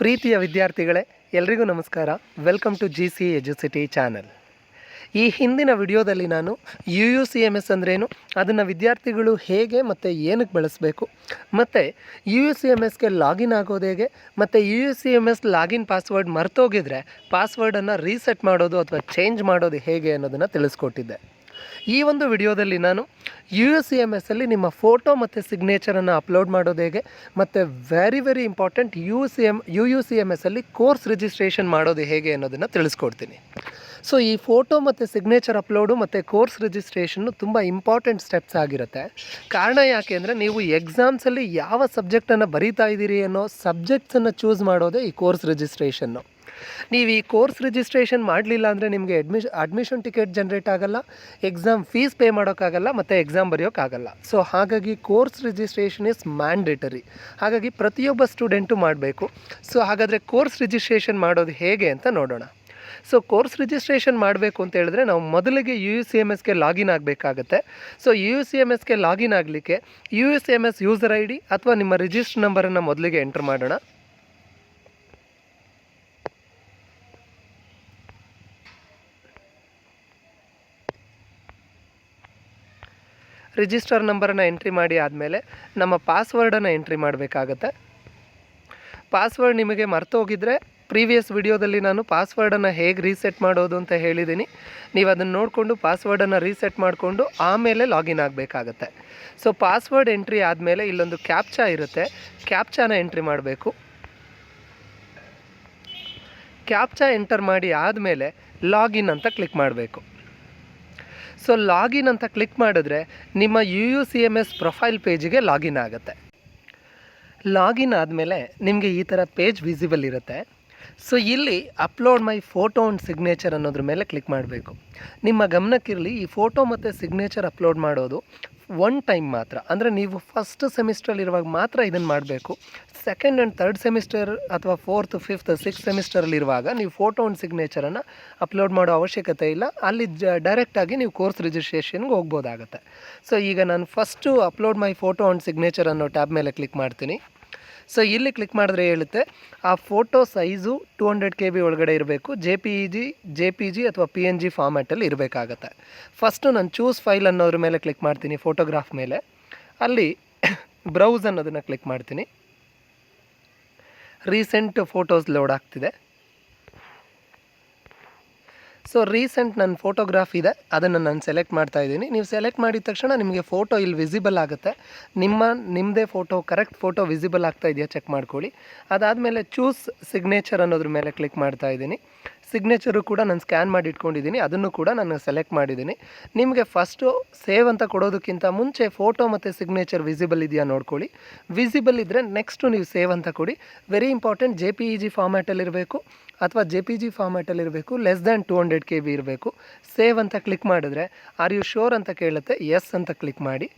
ಪ್ರೀತಿಯ ವಿದ್ಯಾರ್ಥಿಗಳೇ, ಎಲ್ರಿಗೂ ನಮಸ್ಕಾರ. Welcome to G C EduCity channel ಈ ಹಿಂದಿನ ವಿಡಿಯೋದಲ್ಲಿ ನಾನು U U C M S ಅಂದ್ರೇನು? ಅದನ್ನು ವಿದ್ಯಾರ್ಥಿಗಳು ಹೇಗೆ ಮತ್ತು ಏನಕ್ಕೆ ಬಳಸಬೇಕು? ಮತ್ತು ಯು ಯು ಸಿ ಎಂ ಎಸ್ಗೆ ಲಾಗಿನ್ ಆಗೋದು ಹೇಗೆ? ಮತ್ತು U U C M S login password ಮರ್ತೋಗಿದ್ರೆ ಪಾಸ್ವರ್ಡನ್ನು ರೀಸೆಟ್ ಮಾಡೋದು ಅಥವಾ ಚೇಂಜ್ ಮಾಡೋದು ಹೇಗೆ ಅನ್ನೋದನ್ನು ತಿಳಿಸ್ಕೊಟ್ಟಿದ್ದೆ. ಈ ಒಂದು ವಿಡಿಯೋದಲ್ಲಿ ನಾನು ಯು ಎಸ್ ಸಿ ಎಂ ಎಸ್ಸಲ್ಲಿ ನಿಮ್ಮ ಫೋಟೋ ಮತ್ತು ಸಿಗ್ನೇಚರನ್ನು ಅಪ್ಲೋಡ್ ಮಾಡೋದು ಹೇಗೆ? ಮತ್ತು very very important U C M U U C M ಎಸ್ಸಲ್ಲಿ course registration ಮಾಡೋದು ಹೇಗೆ ಅನ್ನೋದನ್ನು ತಿಳಿಸ್ಕೊಡ್ತೀನಿ. ಸೊ ಈ ಫೋಟೋ ಮತ್ತು ಸಿಗ್ನೇಚರ್ ಅಪ್ಲೋಡು ಮತ್ತು ಕೋರ್ಸ್ ರಿಜಿಸ್ಟ್ರೇಷನ್ನು ತುಂಬ ಇಂಪಾರ್ಟೆಂಟ್ ಸ್ಟೆಪ್ಸ್ ಆಗಿರುತ್ತೆ. ಕಾರಣ ಯಾಕೆ ಅಂದರೆ ನೀವು ಎಕ್ಸಾಮ್ಸಲ್ಲಿ ಯಾವ ಸಬ್ಜೆಕ್ಟನ್ನು ಬರೀತಾ ಇದ್ದೀರಿ ಅನ್ನೋ ಸಬ್ಜೆಕ್ಟ್ಸನ್ನು ಚೂಸ್ ಮಾಡೋದೇ ಈ ಕೋರ್ಸ್ ರಿಜಿಸ್ಟ್ರೇಷನ್ನು ನೀವು ಈ ಕೋರ್ಸ್ ರಿಜಿಸ್ಟ್ರೇಷನ್ ಮಾಡಲಿಲ್ಲ ಅಂದರೆ ನಿಮಗೆ ಅಡ್ಮಿಷ್ ಅಡ್ಮಿಷನ್ ಟಿಕೆಟ್ ಜನ್ರೇಟ್ ಆಗಲ್ಲ ಎಕ್ಸಾಮ್ ಫೀಸ್ ಪೇ ಮಾಡೋಕ್ಕಾಗಲ್ಲ, ಮತ್ತು ಎಕ್ಸಾಮ್ ಬರೆಯೋಕ್ಕಾಗಲ್ಲ. ಸೊ ಹಾಗಾಗಿ ಕೋರ್ಸ್ ರಿಜಿಸ್ಟ್ರೇಷನ್ ಇಸ್ ಮ್ಯಾಂಡೇಟರಿ ಹಾಗಾಗಿ ಪ್ರತಿಯೊಬ್ಬ ಸ್ಟೂಡೆಂಟು ಮಾಡಬೇಕು. ಸೊ ಹಾಗಾದರೆ ಕೋರ್ಸ್ ರಿಜಿಸ್ಟ್ರೇಷನ್ ಮಾಡೋದು ಹೇಗೆ ಅಂತ ನೋಡೋಣ. ಸೊ ಕೋರ್ಸ್ ರಿಜಿಸ್ಟ್ರೇಷನ್ ಮಾಡಬೇಕು ಅಂತ ಹೇಳಿದ್ರೆ ನಾವು ಮೊದಲಿಗೆ ಯು ಯು ಸಿ ಎಂ ಎಸ್ಗೆ login ಆಗಬೇಕಾಗತ್ತೆ. So U U C M ಎಸ್ಗೆ ಲಾಗಿನ್ ಆಗಲಿಕ್ಕೆ U U C M S user I D ಅಥವಾ ನಿಮ್ಮ ರಿಜಿಸ್ಟರ್ ನಂಬರನ್ನು ಮೊದಲಿಗೆ ಎಂಟ್ರ್ ಮಾಡೋಣ. ರಿಜಿಸ್ಟರ್ ನಂಬರನ್ನು ಎಂಟ್ರಿ ಮಾಡಿ ಆದಮೇಲೆ ನಮ್ಮ ಪಾಸ್ವರ್ಡನ್ನು ಎಂಟ್ರಿ ಮಾಡಬೇಕಾಗತ್ತೆ. ಪಾಸ್ವರ್ಡ್ ನಿಮಗೆ ಮರ್ತೋಗಿದ್ದರೆ ಪ್ರೀವಿಯಸ್ ವಿಡಿಯೋದಲ್ಲಿ ನಾನು ಪಾಸ್ವರ್ಡನ್ನು ಹೇಗೆ ರೀಸೆಟ್ ಮಾಡೋದು ಅಂತ ಹೇಳಿದ್ದೀನಿ. ನೀವು ಅದನ್ನು ನೋಡಿಕೊಂಡು ಪಾಸ್ವರ್ಡನ್ನು ರೀಸೆಟ್ ಮಾಡಿಕೊಂಡು ಆಮೇಲೆ ಲಾಗಿನ್ ಆಗಬೇಕಾಗತ್ತೆ. ಸೊ ಪಾಸ್ವರ್ಡ್ ಎಂಟ್ರಿ ಆದಮೇಲೆ ಇಲ್ಲೊಂದು ಕ್ಯಾಪ್ಚಾ ಇರುತ್ತೆ. ಕ್ಯಾಪ್ಚಾನ ಎಂಟ್ರಿ ಮಾಡಬೇಕು. ಕ್ಯಾಪ್ಚಾ ಎಂಟರ್ ಮಾಡಿ ಆದಮೇಲೆ ಲಾಗಿನ್ ಅಂತ ಕ್ಲಿಕ್ ಮಾಡಬೇಕು. ಸೊ ಲಾಗಿನ್ ಅಂತ ಕ್ಲಿಕ್ ಮಾಡಿದ್ರೆ ನಿಮ್ಮ U U C M S profile ಪೇಜಿಗೆ login ಆಗುತ್ತೆ. ಲಾಗಿನ್ ಆದಮೇಲೆ ನಿಮಗೆ ಈ ಥರ ಪೇಜ್ ವಿಸಿಬಲ್ ಇರುತ್ತೆ. ಸೊ ಇಲ್ಲಿ upload my photo and signature ಅನ್ನೋದ್ರ ಮೇಲೆ ಕ್ಲಿಕ್ ಮಾಡಬೇಕು. ನಿಮ್ಮ ಗಮನಕ್ಕಿರಲಿ ಈ ಫೋಟೋ ಮತ್ತು ಸಿಗ್ನೇಚರ್ ಅಪ್ಲೋಡ್ ಮಾಡೋದು ಒನ್ ಟೈಮ್ ಮಾತ್ರ. ಅಂದರೆ ನೀವು ಫಸ್ಟ್ ಸೆಮಿಸ್ಟ್ರಲ್ಲಿರುವಾಗ ಮಾತ್ರ ಇದನ್ನು ಮಾಡಬೇಕು. ಸೆಕೆಂಡ್ ಆ್ಯಂಡ್ ತರ್ಡ್ ಸೆಮಿಸ್ಟರ್ ಅಥವಾ ಫೋರ್ತ್ ಫಿಫ್ತ್ ಸಿಕ್ಸ್ ಸೆಮಿಸ್ಟರಲ್ಲಿರುವಾಗ ನೀವು ಫೋಟೋ ಆ್ಯಂಡ್ ಸಿಗ್ನೇಚರನ್ನು ಅಪ್ಲೋಡ್ ಮಾಡೋ ಅವಶ್ಯಕತೆ ಇಲ್ಲ. ಅಲ್ಲಿ ಜ ಡೈರೆಕ್ಟಾಗಿ ನೀವು ಕೋರ್ಸ್ ರಿಜಿಸ್ಟ್ರೇಷನ್ಗೆ ಹೋಗ್ಬೋದಾಗತ್ತೆ. ಸೊ ಈಗ ನಾನು first upload my photo and signature ಅನ್ನೋ ಟ್ಯಾಬ್ ಮೇಲೆ ಕ್ಲಿಕ್ ಮಾಡ್ತೀನಿ. ಸೊ ಇಲ್ಲಿ ಕ್ಲಿಕ್ ಮಾಡಿದ್ರೆ ಹೇಳುತ್ತೆ, ಆ photo size two hundred K B ಒಳಗಡೆ ಇರಬೇಕು J P G J P G ಅಥವಾ ಪಿ ಎನ್ ಜಿ ಫಾರ್ಮ್ಯಾಟಲ್ಲಿ ಇರಬೇಕಾಗತ್ತೆ. ಫಸ್ಟು ನಾನು ಚೂಸ್ ಫೈಲ್ ಅನ್ನೋದ್ರ ಮೇಲೆ ಕ್ಲಿಕ್ ಮಾಡ್ತೀನಿ ಫೋಟೋಗ್ರಾಫ್ ಮೇಲೆ. ಅಲ್ಲಿ ಬ್ರೌಸ್ ಅನ್ನೋದನ್ನು ಕ್ಲಿಕ್ ಮಾಡ್ತೀನಿ. ರೀಸೆಂಟ್ ಫೋಟೋಸ್ ಲೋಡ್ ಆಗ್ತಿದೆ. ಸೊ ರೀಸೆಂಟ್ ನನ್ನ ಫೋಟೋಗ್ರಾಫ್ ಇದೆ. ಅದನ್ನು ನಾನು ಸೆಲೆಕ್ಟ್ ಮಾಡ್ತಾ ಇದ್ದೀನಿ. ನೀವು ಸೆಲೆಕ್ಟ್ ಮಾಡಿದ ತಕ್ಷಣ ನಿಮಗೆ ಫೋಟೋ ಇಲ್ಲಿ ವಿಸಿಬಲ್ ಆಗುತ್ತೆ. ನಿಮ್ಮ ನಿಮ್ಮದೇ ಫೋಟೋ ಕರೆಕ್ಟ್ ಫೋಟೋ ವಿಸಿಬಲ್ ಆಗ್ತಾ ಇದೆಯಾ ಚೆಕ್ ಮಾಡ್ಕೊಳ್ಳಿ. ಅದಾದಮೇಲೆ ಚೂಸ್ ಸಿಗ್ನೇಚರ್ ಅನ್ನೋದ್ರ ಮೇಲೆ ಕ್ಲಿಕ್ ಮಾಡ್ತಾ ಇದ್ದೀನಿ. ಸಿಗ್ನೇಚರು ಕೂಡ ನಾನು ಸ್ಕ್ಯಾನ್ ಮಾಡಿ ಇಟ್ಕೊಂಡಿದ್ದೀನಿ. ಅದನ್ನು ಕೂಡ ನಾನು ಸೆಲೆಕ್ಟ್ ಮಾಡಿದ್ದೀನಿ. ನಿಮಗೆ ಫಸ್ಟು ಸೇವ್ ಅಂತ ಕೊಡೋದಕ್ಕಿಂತ ಮುಂಚೆ ಫೋಟೋ ಮತ್ತು ಸಿಗ್ನೇಚರ್ ವಿಸಿಬಲ್ ಇದೆಯಾ ನೋಡ್ಕೊಳ್ಳಿ. ವಿಸಿಬಲ್ ಇದ್ದರೆ ನೆಕ್ಸ್ಟು ನೀವು ಸೇವ್ ಅಂತ ಕೊಡಿ. Very important J P E G ಫಾರ್ಮ್ಯಾಟಲ್ಲಿರಬೇಕು ಅಥವಾ J P G ಫಾರ್ಮ್ಯಾಟಲ್ಲಿರಬೇಕು less than two hundred K B ಇರಬೇಕು. ಸೇವ್ ಅಂತ ಕ್ಲಿಕ್ ಮಾಡಿದ್ರೆ ಆರ್ ಯು ಶೋರ್ ಅಂತ ಕೇಳುತ್ತೆ ಎಸ್ ಅಂತ ಕ್ಲಿಕ್ ಮಾಡಿ.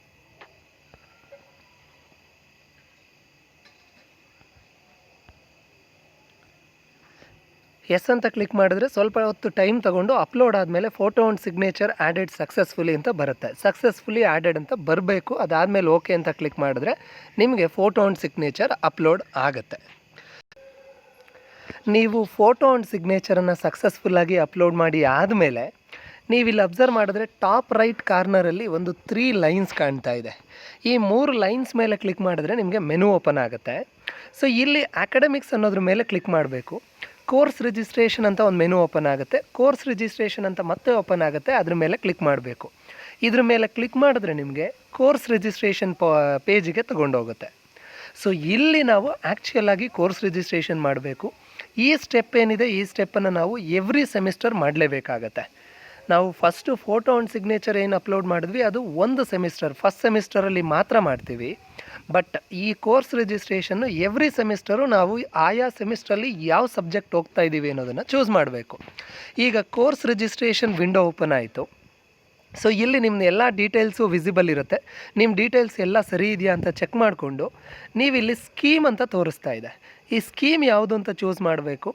ಎಸ್ ಅಂತ ಕ್ಲಿಕ್ ಮಾಡಿದ್ರೆ ಸ್ವಲ್ಪ ಹೊತ್ತು ಟೈಮ್ ತಗೊಂಡು ಅಪ್ಲೋಡ್ ಆದಮೇಲೆ photo and signature added successfully ಅಂತ ಬರುತ್ತೆ. ಸಕ್ಸಸ್ಫುಲಿ ಆ್ಯಡೆಡ್ ಅಂತ ಬರಬೇಕು, ಅದಾದಮೇಲೆ ಓಕೆ ಅಂತ ಕ್ಲಿಕ್ ಮಾಡಿದ್ರೆ ನಿಮಗೆ ಫೋಟೋ ಆ್ಯಂಡ್ ಸಿಗ್ನೇಚರ್ ಅಪ್ಲೋಡ್ ಆಗುತ್ತೆ. ನೀವು ಫೋಟೋ ಆ್ಯಂಡ್ ಸಿಗ್ನೇಚರನ್ನು ಸಕ್ಸಸ್ಫುಲ್ಲಾಗಿ ಅಪ್ಲೋಡ್ ಮಾಡಿ ಆದಮೇಲೆ ನೀವು ಇಲ್ಲಿ ಅಬ್ಸರ್ವ್ ಮಾಡಿದ್ರೆ ಟಾಪ್ ರೈಟ್ ಕಾರ್ನರಲ್ಲಿ ಒಂದು ತ್ರೀ ಲೈನ್ಸ್ ಕಾಣ್ತಾ ಇದೆ. ಈ ಮೂರು ಲೈನ್ಸ್ ಮೇಲೆ ಕ್ಲಿಕ್ ಮಾಡಿದ್ರೆ ನಿಮಗೆ ಮೆನು ಓಪನ್ ಆಗುತ್ತೆ. ಸೊ ಇಲ್ಲಿ ಅಕಾಡೆಮಿಕ್ಸ್ ಅನ್ನೋದ್ರ ಮೇಲೆ ಕ್ಲಿಕ್ ಮಾಡಬೇಕು. ಕೋರ್ಸ್ ರಿಜಿಸ್ಟ್ರೇಷನ್ ಅಂತ ಒಂದು ಮೆನು ಓಪನ್ ಆಗುತ್ತೆ. ಕೋರ್ಸ್ ರಿಜಿಸ್ಟ್ರೇಷನ್ ಅಂತ ಮತ್ತೆ ಓಪನ್ ಆಗುತ್ತೆ. ಅದ್ರ ಮೇಲೆ ಕ್ಲಿಕ್ ಮಾಡಬೇಕು. ಇದ್ರ ಮೇಲೆ ಕ್ಲಿಕ್ ಮಾಡಿದ್ರೆ ನಿಮಗೆ ಕೋರ್ಸ್ ರಿಜಿಸ್ಟ್ರೇಷನ್ ಪೇಜಿಗೆ ತೊಗೊಂಡೋಗುತ್ತೆ. ಸೊ ಇಲ್ಲಿ ನಾವು ಆ್ಯಕ್ಚುಯಲ್ ಆಗಿ ಕೋರ್ಸ್ ರಿಜಿಸ್ಟ್ರೇಷನ್ ಮಾಡಬೇಕು. ಈ ಸ್ಟೆಪ್ ಏನಿದೆ, ಈ ಸ್ಟೆಪ್ಪನ್ನು ನಾವು ಎವ್ರಿ ಸೆಮಿಸ್ಟರ್ ಮಾಡಲೇಬೇಕಾಗತ್ತೆ. ನಾವು ಫಸ್ಟು ಫೋಟೋ ಆ್ಯಂಡ್ ಸಿಗ್ನೇಚರ್ ಏನು ಅಪ್ಲೋಡ್ ಮಾಡಿದ್ವಿ, ಅದು ಒಂದು ಸೆಮಿಸ್ಟರ್ ಫಸ್ಟ್ ಸೆಮಿಸ್ಟರಲ್ಲಿ ಮಾತ್ರ ಮಾಡ್ತೀವಿ. ಬಟ್ ಈ ಕೋರ್ಸ್ ರಿಜಿಸ್ಟ್ರೇಷನ್ನು ಎವ್ರಿ ಸೆಮಿಸ್ಟರು ನಾವು ಆಯಾ ಸೆಮಿಸ್ಟರಲ್ಲಿ ಯಾವ ಸಬ್ಜೆಕ್ಟ್ ಹೋಗ್ತಾ ಇದ್ದೀವಿ ಅನ್ನೋದನ್ನು ಚೂಸ್ ಮಾಡಬೇಕು. ಈಗ ಕೋರ್ಸ್ ರಿಜಿಸ್ಟ್ರೇಷನ್ ವಿಂಡೋ ಓಪನ್ ಆಯಿತು. ಸೊ ಇಲ್ಲಿ ನಿಮ್ಮ ಎಲ್ಲ ಡೀಟೇಲ್ಸು ವಿಸಿಬಲ್ ಇರುತ್ತೆ. ನಿಮ್ಮ ಡೀಟೇಲ್ಸ್ ಎಲ್ಲ ಸರಿ ಇದೆಯಾ ಅಂತ ಚೆಕ್ ಮಾಡಿಕೊಂಡು ನೀವು ಇಲ್ಲಿ ಸ್ಕೀಮ್ ಅಂತ ತೋರಿಸ್ತಾ ಇದೆ. ಈ ಸ್ಕೀಮ್ ಯಾವುದು ಅಂತ ಚೂಸ್ ಮಾಡಬೇಕು.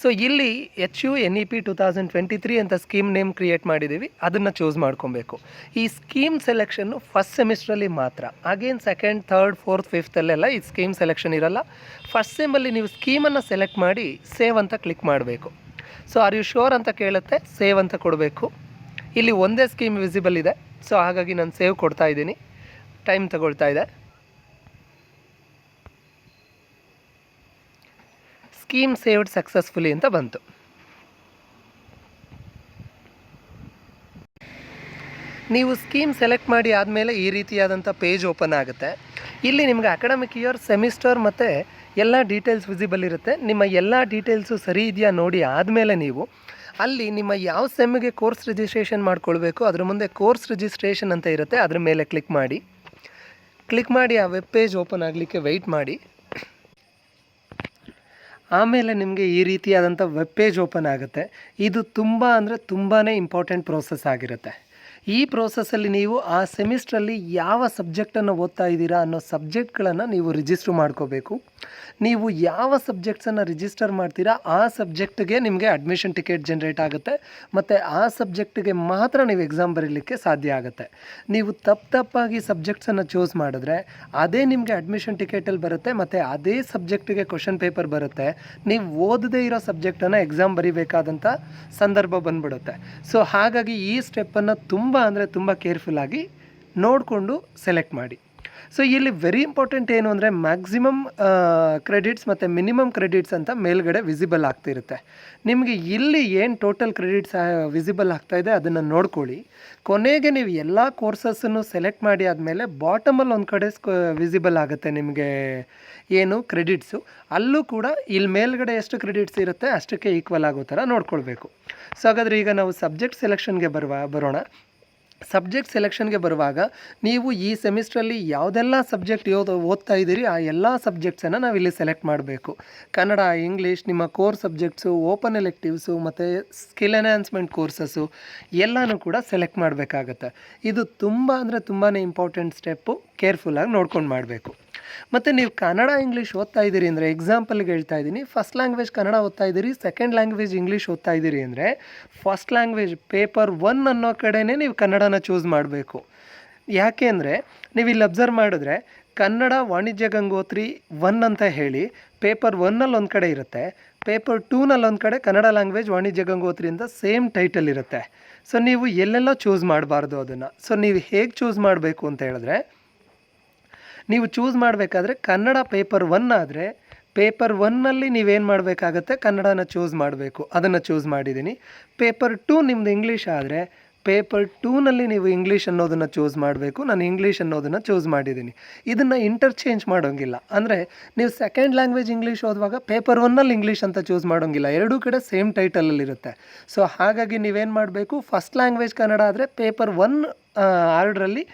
ಸೊ ಇಲ್ಲಿ H U N E P two thousand twenty three ಅಂತ ಸ್ಕೀಮ್ ನೇಮ್ ಕ್ರಿಯೇಟ್ ಮಾಡಿದ್ದೀವಿ. ಅದನ್ನು ಚೂಸ್ ಮಾಡ್ಕೊಬೇಕು. ಈ ಸ್ಕೀಮ್ ಸೆಲೆಕ್ಷನ್ನು ಫಸ್ಟ್ ಸೆಮಿಸ್ಟ್ರಲ್ಲಿ ಮಾತ್ರ. ಅಗೇನ್ ಸೆಕೆಂಡ್ ಥರ್ಡ್ ಫೋರ್ತ್ ಫಿಫ್ತಲ್ಲೆಲ್ಲ ಈ ಸ್ಕೀಮ್ ಸೆಲೆಕ್ಷನ್ ಇರಲ್ಲ. ಫಸ್ಟ್ ಸೆಮಲ್ಲಿ ನೀವು ಸ್ಕೀಮನ್ನು ಸೆಲೆಕ್ಟ್ ಮಾಡಿ ಸೇವ್ ಅಂತ ಕ್ಲಿಕ್ ಮಾಡಬೇಕು. ಸೊ ಆರ್ ಯು ಶೋರ್ ಅಂತ ಕೇಳುತ್ತೆ ಸೇವ್ ಅಂತ ಕೊಡಬೇಕು. ಇಲ್ಲಿ ಒಂದೇ ಸ್ಕೀಮ್ ವಿಸಿಬಲ್ ಇದೆ. ಸೊ ಹಾಗಾಗಿ ನಾನು ಸೇವ್ ಕೊಡ್ತಾ ಇದ್ದೀನಿ. ಟೈಮ್ ತಗೊಳ್ತಾ ಇದೆ. ಸ್ಕೀಮ್ ಸೇವ್ಡ್ ಸಕ್ಸಸ್ಫುಲಿ ಅಂತ ಬಂತು. ನೀವು ಸ್ಕೀಮ್ ಸೆಲೆಕ್ಟ್ ಮಾಡಿ ಆದಮೇಲೆ ಈ ರೀತಿಯಾದಂಥ ಪೇಜ್ ಓಪನ್ ಆಗುತ್ತೆ. ಇಲ್ಲಿ ನಿಮಗೆ ಅಕಾಡೆಮಿಕ್ ಇಯರ್, ಸೆಮಿಸ್ಟರ್ ಮತ್ತು ಎಲ್ಲ ಡೀಟೇಲ್ಸ್ ವಿಸಿಬಲ್ ಇರುತ್ತೆ. ನಿಮ್ಮ ಎಲ್ಲ ಡೀಟೇಲ್ಸು ಸರಿ ಇದೆಯಾ ನೋಡಿ ಆದಮೇಲೆ ನೀವು ಅಲ್ಲಿ ನಿಮ್ಮ ಯಾವ ಸೆಮ್ಗೆ ಕೋರ್ಸ್ ರಿಜಿಸ್ಟ್ರೇಷನ್ ಮಾಡ್ಕೊಳ್ಬೇಕು, ಅದ್ರ ಮುಂದೆ ಕೋರ್ಸ್ ರಿಜಿಸ್ಟ್ರೇಷನ್ ಅಂತ ಇರುತ್ತೆ, ಅದ್ರ ಮೇಲೆ ಕ್ಲಿಕ್ ಮಾಡಿ. ಕ್ಲಿಕ್ ಮಾಡಿ ಆ ವೆಬ್ ಪೇಜ್ ಓಪನ್ ಆಗಲಿಕ್ಕೆ ವೆಯ್ಟ್ ಮಾಡಿ. ಆಮೇಲೆ ನಿಮಗೆ ಈ ರೀತಿಯಾದಂಥ ವೆಬ್ ಪೇಜ್ ಓಪನ್ ಆಗುತ್ತೆ. ಇದು ತುಂಬ ಅಂದರೆ ತುಂಬಾ ಇಂಪಾರ್ಟೆಂಟ್ ಪ್ರೋಸೆಸ್ ಆಗಿರುತ್ತೆ. ಈ ಪ್ರೋಸೆಸ್ಸಲ್ಲಿ ನೀವು ಆ ಸೆಮಿಸ್ಟ್ರಲ್ಲಿ ಯಾವ ಸಬ್ಜೆಕ್ಟನ್ನು ಓದ್ತಾ ಇದ್ದೀರಾ ಅನ್ನೋ ಸಬ್ಜೆಕ್ಟ್ಗಳನ್ನು ನೀವು ರಿಜಿಸ್ಟ್ರ್ ಮಾಡ್ಕೋಬೇಕು. ನೀವು ಯಾವ ಸಬ್ಜೆಕ್ಟ್ಸನ್ನು ರಿಜಿಸ್ಟರ್ ಮಾಡ್ತೀರಾ, ಆ ಸಬ್ಜೆಕ್ಟ್ಗೆ ನಿಮಗೆ ಅಡ್ಮಿಷನ್ ಟಿಕೆಟ್ ಜನ್ರೇಟ್ ಆಗುತ್ತೆ. ಮತ್ತು ಆ ಸಬ್ಜೆಕ್ಟ್ಗೆ ಮಾತ್ರ ನೀವು ಎಕ್ಸಾಮ್ ಬರೀಲಿಕ್ಕೆ ಸಾಧ್ಯ ಆಗುತ್ತೆ. ನೀವು ತಪ್ಪು ತಪ್ಪಾಗಿ ಸಬ್ಜೆಕ್ಟ್ಸನ್ನು ಚೂಸ್ ಮಾಡಿದ್ರೆ, ಅದೇ ನಿಮಗೆ ಅಡ್ಮಿಷನ್ ಟಿಕೆಟಲ್ಲಿ ಬರುತ್ತೆ, ಮತ್ತು ಅದೇ ಸಬ್ಜೆಕ್ಟಿಗೆ ಕ್ವಶನ್ ಪೇಪರ್ ಬರುತ್ತೆ. ನೀವು ಓದದೇ ಇರೋ ಸಬ್ಜೆಕ್ಟನ್ನು ಎಕ್ಸಾಮ್ ಬರೀಬೇಕಾದಂಥ ಸಂದರ್ಭ ಬಂದ್ಬಿಡುತ್ತೆ. ಸೊ ಹಾಗಾಗಿ ಈ ಸ್ಟೆಪ್ಪನ್ನು ತುಂಬ ಅಂದರೆ ತುಂಬ ಕೇರ್ಫುಲ್ಲಾಗಿ ನೋಡಿಕೊಂಡು ಸೆಲೆಕ್ಟ್ ಮಾಡಿ. ಸೊ ಇಲ್ಲಿ ವೆರಿ ಇಂಪಾರ್ಟೆಂಟ್ ಏನು ಅಂದರೆ ಮ್ಯಾಕ್ಸಿಮಮ್ ಕ್ರೆಡಿಟ್ಸ್ ಮತ್ತು ಮಿನಿಮಮ್ ಕ್ರೆಡಿಟ್ಸ್ ಅಂತ ಮೇಲ್ಗಡೆ ವಿಸಿಬಲ್ ಆಗ್ತಿರುತ್ತೆ. ನಿಮಗೆ ಇಲ್ಲಿ ಏನು ಟೋಟಲ್ ಕ್ರೆಡಿಟ್ಸ್ ವಿಸಿಬಲ್ ಆಗ್ತಾ ಇದೆ ಅದನ್ನು ನೋಡ್ಕೊಳ್ಳಿ. ಕೊನೆಗೆ ನೀವು ಎಲ್ಲ ಕೋರ್ಸಸ್ಸನ್ನು ಸೆಲೆಕ್ಟ್ ಮಾಡಿ ಆದಮೇಲೆ ಬಾಟಮಲ್ಲಿ ಒಂದು ಕಡೆ ವಿಸಿಬಲ್ ಆಗುತ್ತೆ ನಿಮಗೆ ಏನು ಕ್ರೆಡಿಟ್ಸು ಅಲ್ಲೂ ಕೂಡ ಇಲ್ಲಿ ಮೇಲ್ಗಡೆ ಎಷ್ಟು ಕ್ರೆಡಿಟ್ಸ್ ಇರುತ್ತೆ ಅಷ್ಟಕ್ಕೆ ಈಕ್ವಲ್ ಆಗೋ ಥರ ನೋಡ್ಕೊಳ್ಬೇಕು. ಸೊ ಹಾಗಾದರೆ ಈಗ ನಾವು ಸಬ್ಜೆಕ್ಟ್ ಸೆಲೆಕ್ಷನ್ಗೆ ಬರುವ, ಬರೋಣ. ಸಬ್ಜೆಕ್ಟ್ ಸೆಲೆಕ್ಷನ್ಗೆ ಬರುವಾಗ ನೀವು ಈ ಸೆಮಿಸ್ಟ್ರಲ್ಲಿ ಯಾವುದೆಲ್ಲ ಸಬ್ಜೆಕ್ಟ್ ಓದ್ ಓದ್ತಾ ಇದ್ದೀರಿ, ಆ ಎಲ್ಲ ಸಬ್ಜೆಕ್ಟ್ಸನ್ನು ನಾವು ಇಲ್ಲಿ ಸೆಲೆಕ್ಟ್ ಮಾಡಬೇಕು. ಕನ್ನಡ, ಇಂಗ್ಲೀಷ್, ನಿಮ್ಮ ಕೋರ್ ಸಬ್ಜೆಕ್ಟ್ಸು, ಓಪನ್ ಎಲೆಕ್ಟಿವ್ಸು ಮತ್ತು ಸ್ಕಿಲ್ ಎನ್ಹಾನ್ಸ್ಮೆಂಟ್ ಕೋರ್ಸಸ್ಸು ಎಲ್ಲನೂ ಕೂಡ ಸೆಲೆಕ್ಟ್ ಮಾಡಬೇಕಾಗತ್ತೆ. ಇದು ತುಂಬ ಅಂದರೆ ತುಂಬಾ ಇಂಪಾರ್ಟೆಂಟ್ ಸ್ಟೆಪ್ಪು, ಕೇರ್ಫುಲ್ಲಾಗಿ ನೋಡ್ಕೊಂಡು ಮಾಡಬೇಕು. ಮತ್ತು ನೀವು ಕನ್ನಡ, ಇಂಗ್ಲೀಷ್ ಓದ್ತಾ ಇದ್ದೀರಿ ಅಂದರೆ ಎಕ್ಸಾಂಪಲ್ಗೆ ಹೇಳ್ತಾ ಇದ್ದೀನಿ. ಫಸ್ಟ್ ಲ್ಯಾಂಗ್ವೇಜ್ ಕನ್ನಡ ಓದ್ತಾ ಇದ್ದೀರಿ ಸೆಕೆಂಡ್ ಲ್ಯಾಂಗ್ವೇಜ್ ಇಂಗ್ಲೀಷ್ ಓದ್ತಾ ಇದ್ದೀರಿ ಅಂದರೆ ಫಸ್ಟ್ ಲ್ಯಾಂಗ್ವೇಜ್ ಪೇಪರ್ ಒನ್ ಅನ್ನೋ ಕಡೆನೇ ನೀವು ಕನ್ನಡನ ಚೂಸ್ ಮಾಡಬೇಕು. ಯಾಕೆ ಅಂದರೆ ನೀವು ಇಲ್ಲಿ ಅಬ್ಸರ್ವ್ ಮಾಡಿದ್ರೆ ಕನ್ನಡ ವಾಣಿಜ್ಯ ಗಂಗೋತ್ರಿ ಒನ್ ಅಂತ ಹೇಳಿ ಪೇಪರ್ ಒನ್ನಲ್ಲಿ ಒಂದು ಕಡೆ ಇರುತ್ತೆ ಪೇಪರ್ ಟೂನಲ್ಲಿ ಒಂದು ಕಡೆ ಕನ್ನಡ ಲ್ಯಾಂಗ್ವೇಜ್ ವಾಣಿಜ್ಯ ಗಂಗೋತ್ರಿ ಅಂತ ಸೇಮ್ ಟೈಟಲ್ ಇರುತ್ತೆ. ಸೊ ನೀವು ಎಲ್ಲೆಲ್ಲೋ ಚೂಸ್ ಮಾಡಬಾರ್ದು ಅದನ್ನು. ಸೊ ನೀವು ಹೇಗೆ ಚೂಸ್ ಮಾಡಬೇಕು ಅಂತ ಹೇಳಿದ್ರೆ ನೀವು ಚೂಸ್ ಮಾಡಬೇಕಾದ್ರೆ ಕನ್ನಡ ಪೇಪರ್ ಒನ್ ಆದರೆ ಪೇಪರ್ ಒನ್ನಲ್ಲಿ ನೀವೇನು ಮಾಡಬೇಕಾಗತ್ತೆ? ಕನ್ನಡನ ಚೂಸ್ ಮಾಡಬೇಕು. ಅದನ್ನು ಚೂಸ್ ಮಾಡಿದ್ದೀನಿ ಪೇಪರ್ ಟೂ ನಿಮ್ಮದು ಇಂಗ್ಲೀಷ್ ಆದರೆ ಪೇಪರ್ ಟೂನಲ್ಲಿ ನೀವು ಇಂಗ್ಲೀಷ್ ಅನ್ನೋದನ್ನು ಚೂಸ್ ಮಾಡಬೇಕು. ನಾನು ಇಂಗ್ಲೀಷ್ ಅನ್ನೋದನ್ನು ಚೂಸ್ ಮಾಡಿದ್ದೀನಿ ಇದನ್ನು ಇಂಟರ್ಚೇಂಜ್ ಮಾಡೋಂಗಿಲ್ಲ. ಅಂದರೆ ನೀವು ಸೆಕೆಂಡ್ ಲ್ಯಾಂಗ್ವೇಜ್ ಇಂಗ್ಲೀಷ್ ಓದುವಾಗ ಪೇಪರ್ ಒನ್ನಲ್ಲಿ ಇಂಗ್ಲೀಷ್ ಅಂತ ಚೂಸ್ ಮಾಡೋಂಗಿಲ್ಲ. ಎರಡೂ ಕಡೆ ಸೇಮ್ ಟೈಟಲಲ್ಲಿರುತ್ತೆ ಸೊ ಹಾಗಾಗಿ ನೀವೇನು ಮಾಡಬೇಕು? ಫಸ್ಟ್ ಲ್ಯಾಂಗ್ವೇಜ್ ಕನ್ನಡ ಆದರೆ ಪೇಪರ್ ಒನ್ ಆರ್ಡ್ರಲ್ಲಿ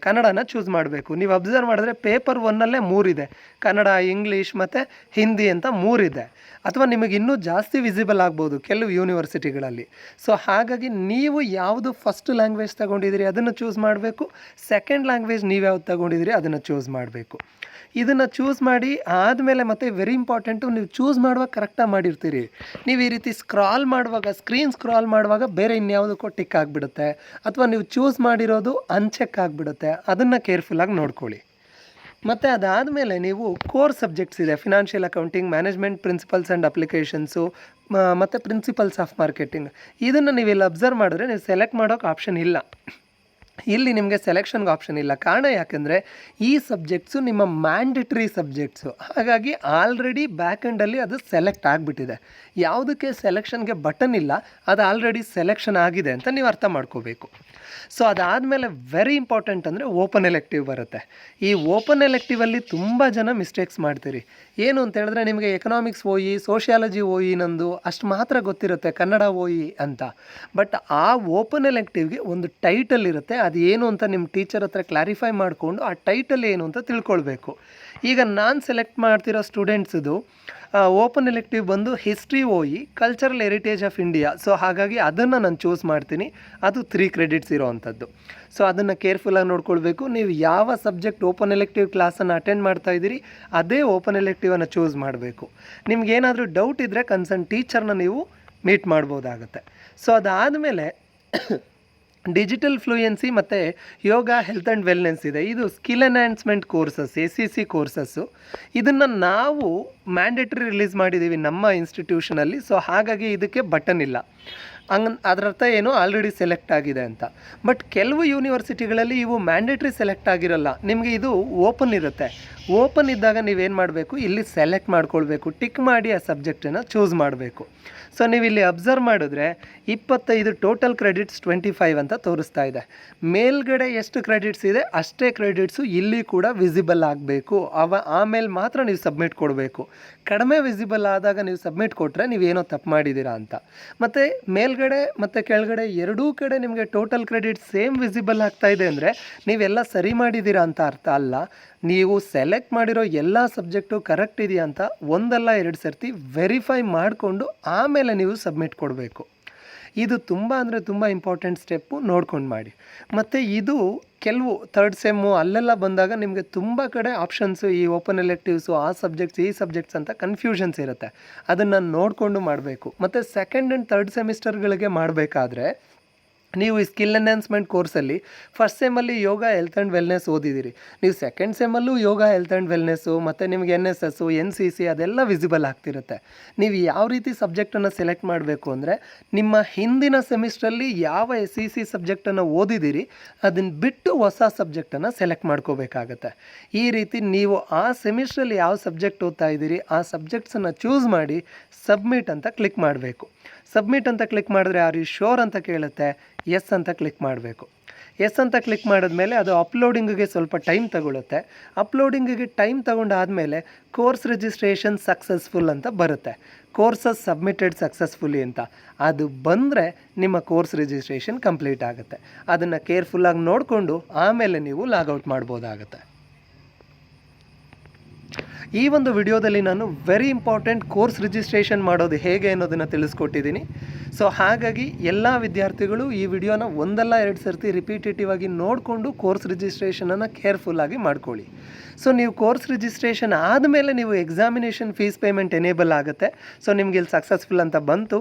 ಕನ್ನಡನ ಚೂಸ್ ಮಾಡಬೇಕು. ನೀವು ಅಬ್ಸರ್ವ್ ಮಾಡಿದ್ರೆ ಪೇಪರ್ ಒನ್ನಲ್ಲೇ ಮೂರಿದೆ. ಕನ್ನಡ ಇಂಗ್ಲೀಷ್ ಮತ್ತು ಹಿಂದಿ ಅಂತ ಮೂರಿದೆ. ಅಥವಾ ನಿಮಗೆ ಇನ್ನೂ ಜಾಸ್ತಿ ವಿಸಿಬಲ್ ಆಗ್ಬೋದು ಕೆಲವು ಯೂನಿವರ್ಸಿಟಿಗಳಲ್ಲಿ ಸೊ ಹಾಗಾಗಿ ನೀವು ಯಾವುದು ಫಸ್ಟ್ ಲ್ಯಾಂಗ್ವೇಜ್ ತಗೊಂಡಿದ್ದೀರಿ ಅದನ್ನು ಚೂಸ್ ಮಾಡಬೇಕು. ಸೆಕೆಂಡ್ ಲ್ಯಾಂಗ್ವೇಜ್ ನೀವು ಯಾವ್ದು ತಗೊಂಡಿದ್ದೀರಿ ಅದನ್ನು ಚೂಸ್ ಮಾಡಬೇಕು. ಇದನ್ನು ಚೂಸ್ ಮಾಡಿ ಆದಮೇಲೆ ಮತ್ತೆ ವೆರಿ ಇಂಪಾರ್ಟೆಂಟು ನೀವು ಚೂಸ್ ಮಾಡುವಾಗ ಕರೆಕ್ಟಾಗಿ ಮಾಡಿರ್ತೀರಿ. ನೀವು ಈ ರೀತಿ ಸ್ಕ್ರಾಲ್ ಮಾಡುವಾಗ ಸ್ಕ್ರೀನ್ ಸ್ಕ್ರಾಲ್ ಮಾಡುವಾಗ ಬೇರೆ ಇನ್ಯಾವುದಕ್ಕೂ ಟಿಕ್ ಆಗಿಬಿಡುತ್ತೆ. ಅಥವಾ ನೀವು ಚೂಸ್ ಮಾಡಿರೋದು ಅನ್ಚೆಕ್ ಆಗಿಬಿಡುತ್ತೆ. ಅದನ್ನು ಕೇರ್ಫುಲ್ಲಾಗಿ ನೋಡ್ಕೊಳ್ಳಿ. ಮತ್ತು ಅದಾದಮೇಲೆ ನೀವು ಕೋರ್ ಸಬ್ಜೆಕ್ಟ್ಸ್ ಇದೆ. Financial accounting management principles and applications ಮತ್ತು ಪ್ರಿನ್ಸಿಪಲ್ಸ್ ಆಫ್ ಮಾರ್ಕೆಟಿಂಗ್ ಇದನ್ನು ನೀವು ಇಲ್ಲಿ ಅಬ್ಸರ್ವ್ ಮಾಡಿದ್ರೆ ನೀವು ಸೆಲೆಕ್ಟ್ ಮಾಡೋಕೆ ಆಪ್ಷನ್ ಇಲ್ಲ. ಇಲ್ಲಿ ನಿಮಗೆ ಸೆಲೆಕ್ಷನ್ಗೆ ಆಪ್ಷನ್ ಇಲ್ಲ. ಕಾರಣ ಯಾಕೆಂದರೆ ಈ ಸಬ್ಜೆಕ್ಟ್ಸು ನಿಮ್ಮ ಮ್ಯಾಂಡೇಟ್ರಿ ಸಬ್ಜೆಕ್ಟ್ಸು ಹಾಗಾಗಿ ಆಲ್ರೆಡಿ ಬ್ಯಾಕ್ ಎಂಡಲ್ಲಿ ಅದು ಸೆಲೆಕ್ಟ್ ಆಗಿಬಿಟ್ಟಿದೆ. ಯಾವುದಕ್ಕೆ ಸೆಲೆಕ್ಷನ್ಗೆ ಬಟನ್ ಇಲ್ಲ, ಅದು ಆಲ್ರೆಡಿ ಸೆಲೆಕ್ಷನ್ ಆಗಿದೆ ಅಂತ ನೀವು ಅರ್ಥ ಮಾಡ್ಕೋಬೇಕು. ಸೊ ಅದಾದಮೇಲೆ ವೆರಿ ಇಂಪಾರ್ಟೆಂಟ್ ಅಂದರೆ ಓಪನ್ ಎಲೆಕ್ಟಿವ್ ಬರುತ್ತೆ. ಈ ಓಪನ್ ಎಲೆಕ್ಟಿವಲ್ಲಿ ತುಂಬ ಜನ ಮಿಸ್ಟೇಕ್ಸ್ ಮಾಡ್ತೀರಿ. ಏನು ಅಂತ ಹೇಳಿದ್ರೆ ನಿಮಗೆ ಎಕನಾಮಿಕ್ಸ್ ಓಯಿ ಸೋಷಿಯಾಲಜಿ ಓಯಿ ನಂದು ಅಷ್ಟು ಮಾತ್ರ ಗೊತ್ತಿರುತ್ತೆ, ಕನ್ನಡ ಓಯಿ ಅಂತ. ಬಟ್ ಆ ಓಪನ್ ಎಲೆಕ್ಟಿವ್ಗೆ ಒಂದು ಟೈಟಲ್ ಇರುತ್ತೆ. ಅದು ಏನು ಅಂತ ನಿಮ್ಮ ಟೀಚರ್ ಹತ್ರ ಕ್ಲಾರಿಫೈ ಮಾಡಿಕೊಂಡು ಆ ಟೈಟಲ್ ಏನು ಅಂತ ತಿಳ್ಕೊಳ್ಬೇಕು. ಈಗ ನಾನು ಸೆಲೆಕ್ಟ್ ಮಾಡ್ತಿರೋ ಸ್ಟೂಡೆಂಟ್ಸದು ಓಪನ್ ಎಲೆಕ್ಟಿವ್ ಬಂದು history O E cultural heritage of India so ಹಾಗಾಗಿ ಅದನ್ನು ನಾನು ಚೂಸ್ ಮಾಡ್ತೀನಿ. ಅದು ತ್ರೀ ಕ್ರೆಡಿಟ್ಸ್ ಇರೋವಂಥದ್ದು. ಸೊ ಅದನ್ನು ಕೇರ್ಫುಲ್ಲಾಗಿ ನೋಡ್ಕೊಳ್ಬೇಕು. ನೀವು ಯಾವ ಸಬ್ಜೆಕ್ಟ್ ಓಪನ್ ಎಲೆಕ್ಟಿವ್ ಕ್ಲಾಸನ್ನು ಅಟೆಂಡ್ ಮಾಡ್ತಾ ಇದ್ದೀರಿ, ಅದೇ ಓಪನ್ ಎಲೆಕ್ಟಿವನ್ನು ಚೂಸ್ ಮಾಡಬೇಕು. ನಿಮ್ಗೇನಾದರೂ ಡೌಟ್ ಇದ್ದರೆ ಕನ್ಸರ್ನ್ ಟೀಚರ್ನ ನೀವು ಮೀಟ್ ಮಾಡ್ಬೋದಾಗುತ್ತೆ. ಸೊ ಅದಾದಮೇಲೆ ಡಿಜಿಟಲ್ ಫ್ಲೂಯೆನ್ಸಿ ಮತ್ತು ಯೋಗ, ಹೆಲ್ತ್ ಆ್ಯಂಡ್ ವೆಲ್ನೆಸ್ ಇದೆ. ಇದು skill enhancement courses, A C C courses ಇದನ್ನು ನಾವು ಮ್ಯಾಂಡೇಟ್ರಿ ರಿಲೀಸ್ ಮಾಡಿದ್ದೀವಿ ನಮ್ಮ ಇನ್ಸ್ಟಿಟ್ಯೂಷನಲ್ಲಿ ಸೊ, ಹಾಗಾಗಿ ಇದಕ್ಕೆ ಬಟನ್ ಇಲ್ಲ. ಹಂಗ ಅದರರ್ಥ ಏನು? ಆಲ್ರೆಡಿ ಸೆಲೆಕ್ಟ್ ಆಗಿದೆ ಅಂತ. ಬಟ್ ಕೆಲವು ಯೂನಿವರ್ಸಿಟಿಗಳಲ್ಲಿ ಇವು ಮ್ಯಾಂಡೇಟ್ರಿ ಸೆಲೆಕ್ಟ್ ಆಗಿರಲ್ಲ. ನಿಮಗೆ ಇದು ಓಪನ್ ಇರುತ್ತೆ. ಓಪನ್ ಇದ್ದಾಗ ನೀವೇನು ಮಾಡಬೇಕು? ಇಲ್ಲಿ ಸೆಲೆಕ್ಟ್ ಮಾಡ್ಕೊಳ್ಬೇಕು. ಟಿಕ್ ಮಾಡಿ ಆ ಸಬ್ಜೆಕ್ಟನ್ನು ಚೂಸ್ ಮಾಡಬೇಕು. ಸೊ ನೀವು ಇಲ್ಲಿ ಅಬ್ಸರ್ವ್ ಮಾಡಿದ್ರೆ ಇಪ್ಪತ್ತೈದು ಟೋಟಲ್ ಕ್ರೆಡಿಟ್ಸ್ ಟ್ವೆಂಟಿ ಫೈವ್ ಅಂತ ತೋರಿಸ್ತಾ ಇದೆ. ಮೇಲ್ಗಡೆ ಎಷ್ಟು ಕ್ರೆಡಿಟ್ಸ್ ಇದೆ, ಅಷ್ಟೇ ಕ್ರೆಡಿಟ್ಸು ಇಲ್ಲಿ ಕೂಡ ವಿಸಿಬಲ್ ಆಗಬೇಕು. ಅವ ಆಮೇಲೆ ಮಾತ್ರ ನೀವು ಸಬ್ಮಿಟ್ ಕೊಡಬೇಕು. ಕಡಿಮೆ ವಿಸಿಬಲ್ ಆದಾಗ ನೀವು ಸಬ್ಮಿಟ್ ಕೊಟ್ಟರೆ ನೀವೇನೋ ತಪ್ಪು ಮಾಡಿದ್ದೀರಾ ಅಂತ. ಮತ್ತು ಮೇಲ್ಗಡೆ ಮತ್ತು ಕೆಳಗಡೆ ಎರಡೂ ಕಡೆ ನಿಮಗೆ ಟೋಟಲ್ ಕ್ರೆಡಿಟ್ ಸೇಮ್ ವಿಸಿಬಲ್ ಆಗ್ತಾ ಇದೆ ಅಂದರೆ ನೀವೆಲ್ಲ ಸರಿ ಮಾಡಿದ್ದೀರಾ ಅಂತ ಅರ್ಥ ಅಲ್ಲ. ನೀವು ಸೆಲೆಕ್ಟ್ ಮಾಡಿರೋ ಎಲ್ಲ ಸಬ್ಜೆಕ್ಟು ಕರೆಕ್ಟ್ ಇದೆಯಾ ಅಂತ ಒಂದಲ್ಲ ಎರಡು ಸರ್ತಿ ವೆರಿಫೈ ಮಾಡಿಕೊಂಡು ಆಮೇಲೆ ನೀವು ಸಬ್ಮಿಟ್ ಕೊಡಬೇಕು. ಇದು ತುಂಬ ಅಂದರೆ ತುಂಬ ಇಂಪಾರ್ಟೆಂಟ್ ಸ್ಟೆಪ್ಪು ನೋಡ್ಕೊಂಡು ಮಾಡಿ. ಮತ್ತು ಇದು ಕೆಲವು ಥರ್ಡ್ ಸೆಮ್ಮು ಅಲ್ಲೆಲ್ಲ ಬಂದಾಗ ನಿಮಗೆ ತುಂಬ ಕಡೆ ಆಪ್ಷನ್ಸು ಈ ಓಪನ್ ಎಲೆಕ್ಟಿವ್ಸು ಆ ಸಬ್ಜೆಕ್ಟ್ಸ್ ಈ ಸಬ್ಜೆಕ್ಟ್ಸ್ ಅಂತ ಕನ್ಫ್ಯೂಷನ್ಸ್ ಇರುತ್ತೆ. ಅದನ್ನು ನೋಡಿಕೊಂಡು ಮಾಡಬೇಕು. ಮತ್ತು ಸೆಕೆಂಡ್ ಆ್ಯಂಡ್ ಥರ್ಡ್ ಸೆಮಿಸ್ಟರ್ಗಳಿಗೆ ಮಾಡಬೇಕಾದ್ರೆ ನೀವು ಈ ಸ್ಕಿಲ್ ಎನ್ಹಾನ್ಸ್ಮೆಂಟ್ ಕೋರ್ಸಲ್ಲಿ ಫಸ್ಟ್ ಸೆಮ್ಮಲ್ಲಿ ಯೋಗ ಹೆಲ್ತ್ ಆ್ಯಂಡ್ ವೆಲ್ನೆಸ್ ಓದಿದ್ದೀರಿ ನೀವು ಸೆಕೆಂಡ್ ಸೆಮ್ಮಲ್ಲೂ ಯೋಗ ಹೆಲ್ತ್ ಆ್ಯಂಡ್ ವೆಲ್ನೆಸ್ಸು ಮತ್ತು ನಿಮ್ಗೆ N S S N C C ಅದೆಲ್ಲ ವಿಸಿಬಲ್ ಆಗ್ತಿರುತ್ತೆ. ನೀವು ಯಾವ ರೀತಿ ಸಬ್ಜೆಕ್ಟನ್ನು ಸೆಲೆಕ್ಟ್ ಮಾಡಬೇಕು ಅಂದರೆ, ನಿಮ್ಮ ಹಿಂದಿನ ಸೆಮಿಸ್ಟ್ರಲ್ಲಿ ಯಾವ ಎಸ್ ಸಿ ಸಿ ಸಬ್ಜೆಕ್ಟನ್ನು ಓದಿದ್ದೀರಿ ಅದನ್ನು ಬಿಟ್ಟು ಹೊಸ ಸಬ್ಜೆಕ್ಟನ್ನು ಸೆಲೆಕ್ಟ್ ಮಾಡ್ಕೋಬೇಕಾಗತ್ತೆ. ಈ ರೀತಿ ನೀವು ಆ ಸೆಮಿಸ್ಟ್ರಲ್ಲಿ ಯಾವ ಸಬ್ಜೆಕ್ಟ್ ಓದ್ತಾ ಇದ್ದೀರಿ ಆ ಸಬ್ಜೆಕ್ಟ್ಸನ್ನು ಚೂಸ್ ಮಾಡಿ ಸಬ್ಮಿಟ್ ಅಂತ ಕ್ಲಿಕ್ ಮಾಡಬೇಕು. ಸಬ್ಮಿಟ್ ಅಂತ ಕ್ಲಿಕ್ ಮಾಡಿದ್ರೆ ಆರ್ ಯು ಶೋರ್ ಅಂತ ಕೇಳುತ್ತೆ? ಎಸ್ ಅಂತ ಕ್ಲಿಕ್ ಮಾಡಬೇಕು. ಎಸ್ ಅಂತ ಕ್ಲಿಕ್ ಮಾಡಿದ್ಮೇಲೆ ಅದು ಅಪ್ಲೋಡಿಂಗಿಗೆ ಸ್ವಲ್ಪ ಟೈಮ್ ತಗೊಳುತ್ತೆ. ಅಪ್ಲೋಡಿಂಗಿಗೆ ಟೈಮ್ ತಗೊಂಡಾದಮೇಲೆ ಕೋರ್ಸ್ ರಿಜಿಸ್ಟ್ರೇಷನ್ ಸಕ್ಸಸ್ಫುಲ್ ಅಂತ ಬರುತ್ತೆ. ಕೋರ್ಸಸ್ ಸಬ್ಮಿಟೆಡ್ ಸಕ್ಸಸ್ಫುಲಿ ಅಂತ. ಅದು ಬಂದರೆ ನಿಮ್ಮ ಕೋರ್ಸ್ ರಿಜಿಸ್ಟ್ರೇಷನ್ ಕಂಪ್ಲೀಟ್ ಆಗುತ್ತೆ. ಅದನ್ನು ಕೇರ್ಫುಲ್ಲಾಗಿ ನೋಡಿಕೊಂಡು ಆಮೇಲೆ ನೀವು ಲಾಗೌಟ್ ಮಾಡ್ಬೋದಾಗುತ್ತೆ. ಈ ಒಂದು ವಿಡಿಯೋದಲ್ಲಿ ನಾನು ವೆರಿ ಇಂಪಾರ್ಟೆಂಟ್ ಕೋರ್ಸ್ ರಿಜಿಸ್ಟ್ರೇಷನ್ ಮಾಡೋದು ಹೇಗೆ ಅನ್ನೋದನ್ನು ತಿಳಿಸ್ಕೊಟ್ಟಿದ್ದೀನಿ. ಸೊ ಹಾಗಾಗಿ ಎಲ್ಲ ವಿದ್ಯಾರ್ಥಿಗಳು ಈ ವಿಡಿಯೋನ ಒಂದಲ್ಲ ಎರಡು ಸರ್ತಿ ರಿಪೀಟೇಟಿವ್ ಆಗಿ ನೋಡಿಕೊಂಡು ಕೋರ್ಸ್ ರಿಜಿಸ್ಟ್ರೇಷನನ್ನು ಕೇರ್ಫುಲ್ಲಾಗಿ ಮಾಡ್ಕೊಳ್ಳಿ. ಸೊ ನೀವು ಕೋರ್ಸ್ ರಿಜಿಸ್ಟ್ರೇಷನ್ ಆದಮೇಲೆ ನೀವು ಎಕ್ಸಾಮಿನೇಷನ್ ಫೀಸ್ ಪೇಮೆಂಟ್ ಎನೇಬಲ್ ಆಗುತ್ತೆ. ಸೊ ನಿಮ್ಗೆ ಇಲ್ಲಿ ಸಕ್ಸಸ್ಫುಲ್ ಅಂತ ಬಂತು.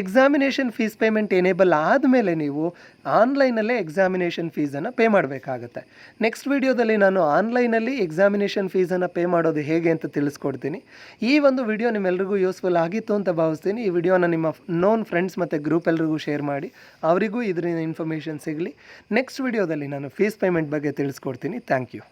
ಎಕ್ಸಾಮಿನೇಷನ್ ಫೀಸ್ ಪೇಮೆಂಟ್ ಎನೇಬಲ್ ಆದಮೇಲೆ ನೀವು ಆನ್ಲೈನಲ್ಲೇ ಎಕ್ಸಾಮಿನೇಷನ್ ಫೀಸನ್ನು ಪೇ ಮಾಡಬೇಕಾಗತ್ತೆ. ನೆಕ್ಸ್ಟ್ ವಿಡಿಯೋದಲ್ಲಿ ನಾನು ಆನ್ಲೈನಲ್ಲಿ ಎಕ್ಸಾಮಿನೇಷನ್ ಫೀಸನ್ನು ಪೇ ಮಾಡೋದು ಹೇಗೆ ಅಂತ ತಿಳಿಸ್ಕೊಡ್ತೀನಿ. ಈ ಒಂದು ವಿಡಿಯೋ ನಿಮ್ಮೆಲ್ರಿಗೂ ಯೂಸ್ಫುಲ್ ಆಗಿತ್ತು ಅಂತ ಭಾವಿಸ್ತೀನಿ. ಈ ವಿಡಿಯೋನ ನಿಮ್ಮ ನೋನ್ ಫ್ರೆಂಡ್ಸ್ ಮತ್ತು ಗ್ರೂಪ್ ಎಲ್ರಿಗೂ ಶೇರ್ ಮಾಡಿ, ಅವರಿಗೂ ಇದರಿಂದ ಇನ್ಫಾರ್ಮೇಷನ್ ಸಿಗಲಿ. ನೆಕ್ಸ್ಟ್ ವಿಡಿಯೋದಲ್ಲಿ ನಾನು ಫೀಸ್ ಪೇಮೆಂಟ್ ಬಗ್ಗೆ ತಿಳಿಸ್ಕೊಡ್ತೀನಿ. Thank you